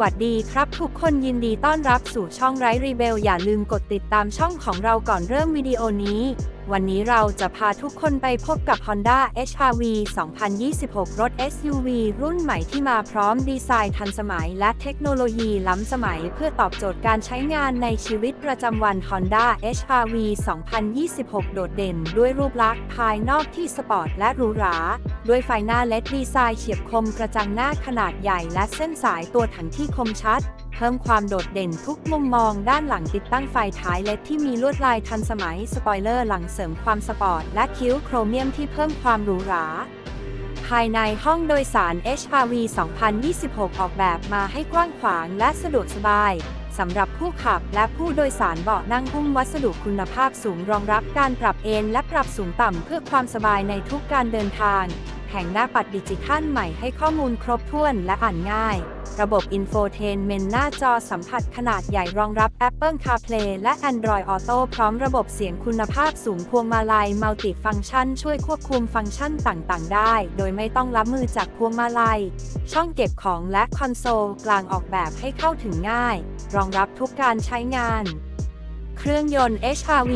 วัสดีครับทุกคนยินดีต้อนรับสู่ช่องไร้รีเบลอย่าลืมกดติดตามช่องของเราก่อนเริ่มวิดีโอนี้ วันนี้เราจะพาทุกคนไปพบกับ Honda HR-V 2026 รถ SUV รุ่นใหม่ที่มาพร้อมดีไซน์ทันสมัยและเทคโนโลยีล้ำสมัยเพื่อตอบโจทย์การใช้งานในชีวิตประจำวัน Honda HR-V 2026 โดดเด่นด้วยรูปลักษณ์ภายนอกที่สปอร์ตและหรูหรา ด้วยไฟหน้าเลดดีไซน์เฉียบคมกระจังหน้าขนาดใหญ่และเส้นสายตัวถังที่คมชัด เพิ่มความโดดเด่นทุกมุมมองด้านหลังติดตั้งไฟท้ายเลดที่มีลวดลายทันสมัยสปอยเลอร์หลังเสริมความสปอร์ตและคิ้วโครเมียมที่เพิ่มความหรูหราภายในห้องโดยสาร HRV 2026 ออกแบบมาให้กว้างขวางและสะดวกสบายสำหรับผู้ขับและผู้โดยสารเบาะนั่งหุ้มวัสดุคุณภาพสูงรองรับการปรับเอนและปรับสูงต่ำเพื่อความสบายในทุกการเดินทาง ผงหน้าปัดดิจิทัลใหม่ให้ข้อมูลครบถ้วนและอ่านง่าย ระบบอินโฟเทนเมนหน้าจอสัมผัสขนาดใหญ่รองรับ Apple CarPlay และ Android Auto พร้อมระบบเสียงคุณภาพสูงพวงมาลัยมัลติฟังชัน ช่วยควบคุมฟังก์ชันต่างๆ ได้ โดยไม่ต้องรับมือจากพวงมาลัย ช่องเก็บของและคอนโซลกลางออกแบบให้เข้าถึงง่าย รองรับทุกการใช้งาน เครื่องยนต์ HRV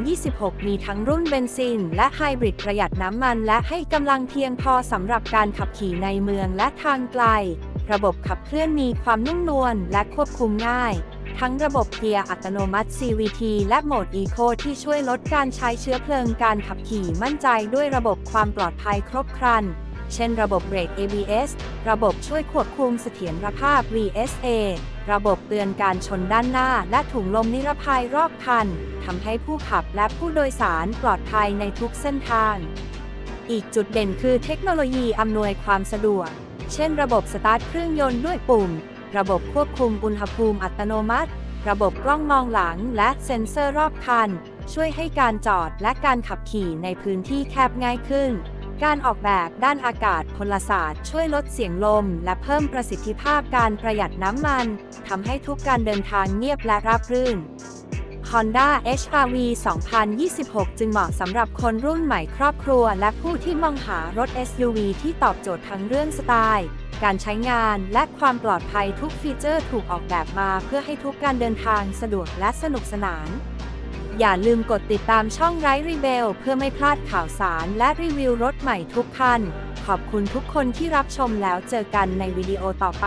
2026 มีทั้งรุ่นเบนซิน และไฮบริดประหยัดน้ำมันและให้กำลังเพียงพอสำหรับการขับขี่ในเมืองและทางไกล ระบบขับเคลื่อนมีความนุ่มนวลและควบคุมง่าย ทั้งระบบเกียร์อัตโนมัติ CVT และโหมด Eco ที่ช่วยลดการใช้เชื้อเพลิงการขับขี่มั่นใจด้วยระบบความปลอดภัยครบครัน เช่นระบบเบรก ABS ระบบช่วยควบคุมเสถียรภาพ VSA ระบบเตือนการชนด้านหน้า และถุงลมนิรภัยรอบคันทำให้ผู้ขับและผู้โดยสารปลอดภัยในทุกเส้นทาง อีกจุดเด่นคือเทคโนโลยีอำนวยความสะดวก เช่นระบบสตาร์ทเครื่องยนต์ด้วยปุ่ม ระบบควบคุมอุณหภูมิอัตโนมัติ ระบบกล้องมองหลังและเซ็นเซอร์รอบคัน ช่วยให้การจอดและการขับขี่ในพื้นที่แคบง่ายขึ้น การออกแบบด้านอากาศพลศาสตร์ ช่วยลดเสียงลม และเพิ่มประสิทธิภาพการประหยัดน้ำมันทำให้ทุกการเดินทางเงียบและราบรื่น Honda HR-V 2026 จึงเหมาะสำหรับคนรุ่นใหม่ครอบครัว และผู้ที่มองหารถ SUV ที่ตอบโจทย์ทั้งเรื่องสไตล์ การใช้งานและความปลอดภัยทุกฟีเจอร์ถูกออกแบบมาเพื่อให้ทุกการเดินทางสะดวกและสนุกสนาน อย่าลืมกดติดตามช่องไร้รีเบลเพื่อไม่พลาดข่าวสารและรีวิวรถใหม่ทุกคัน ขอบคุณทุกคนที่รับชมแล้วเจอกันในวิดีโอต่อไป